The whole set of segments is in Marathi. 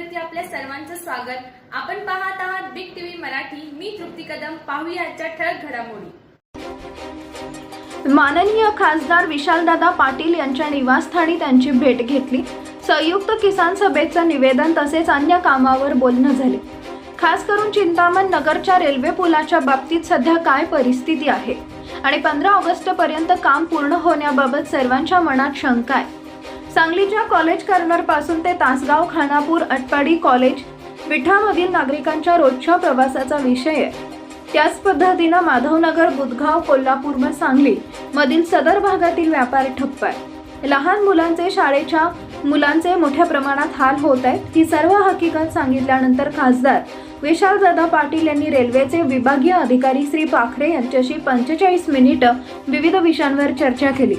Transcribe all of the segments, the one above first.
मराठीवरती आपल्या सर्वांचं स्वागत. आपण पाहत आहात बिग टीव्ही मराठी. मी तृप्ती कदम. पाहूया आजच्या ठळक घडामोडी. माननीय खासदार विशालदादा पाटील यांच्या निवासस्थानी त्यांची भेट घेतली. संयुक्त किसान सभेचं निवेदन तसेच अन्य कामावर बोलणं झाले. खास करून चिंतामण नगरच्या रेल्वे पुलाच्या बाबतीत सध्या काय परिस्थिती आहे? आणि पंधरा ऑगस्ट पर्यंत काम पूर्ण होण्याबाबत सर्वांच्या मनात शंका आहे. सांगलीच्या कॉलेज कॉर्नरपासून ते तासगाव खानापूर अटपाडी कॉलेज विठामधील नागरिकांच्या रोजच्या प्रवासाचा विषय आहे. त्याच पद्धतीनं माधवनगर बुधगाव कोल्हापूर व सांगली मधील सदर भागातील व्यापार ठप्प आहे. लहान मुलांचे शाळेच्या मुलांचे मोठ्या प्रमाणात हाल होत आहेत ही सर्व हकीकत सांगितल्यानंतर खासदार विशालदादा पाटील यांनी रेल्वेचे विभागीय अधिकारी श्री पाखरे यांच्याशी पंचेचाळीस मिनिटं विविध विषयांवर चर्चा केली.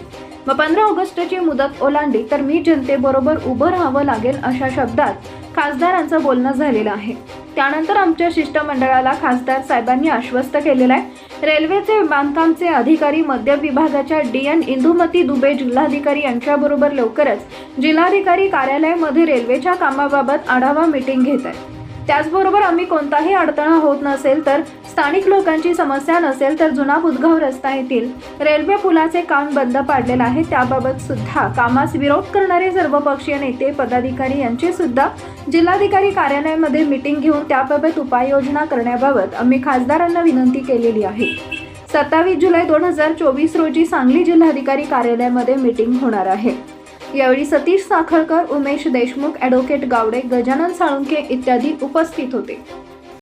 मग पंधरा ऑगस्टची मुदत ओलांडली तर मी जनतेबरोबर उभं राहावं लागेल अशा शब्दात खासदारांचं बोलणं झालेलं आहे. त्यानंतर आमच्या शिष्टमंडळाला खासदार साहेबांनी आश्वस्त केलेलं आहे. रेल्वेचे बांधकामचे अधिकारी मध्य विभागाच्या डी एन इंदुमती दुबे जिल्हाधिकारी यांच्याबरोबर लवकरच जिल्हाधिकारी कार्यालयामध्ये रेल्वेच्या कामाबाबत आढावा मिटिंग घेत आहे त्याचबरोबर आम्ही कोणताही अडथळा होत नसेल तर स्थानिक लोकांची समस्या नसेल तर जुना बुधगाव रस्ता येथील रेल्वे पुलाचे काम बंद पाडलेलं आहे. त्याबाबत सुद्धा कामास विरोध करणारे सर्वपक्षीय नेते पदाधिकारी यांची सुद्धा जिल्हाधिकारी कार्यालयामध्ये मिटिंग घेऊन त्याबाबत उपाययोजना करण्याबाबत आम्ही खासदारांना विनंती केलेली आहे. सत्तावीस जुलै दोन हजार चोवीस रोजी सांगली जिल्हाधिकारी कार्यालयामध्ये मिटिंग होणार आहे. यावेळी सतीश साखळकर उमेश देशमुख ॲडव्होकेट गावडे गजानन साळुंके इत्यादी उपस्थित होते.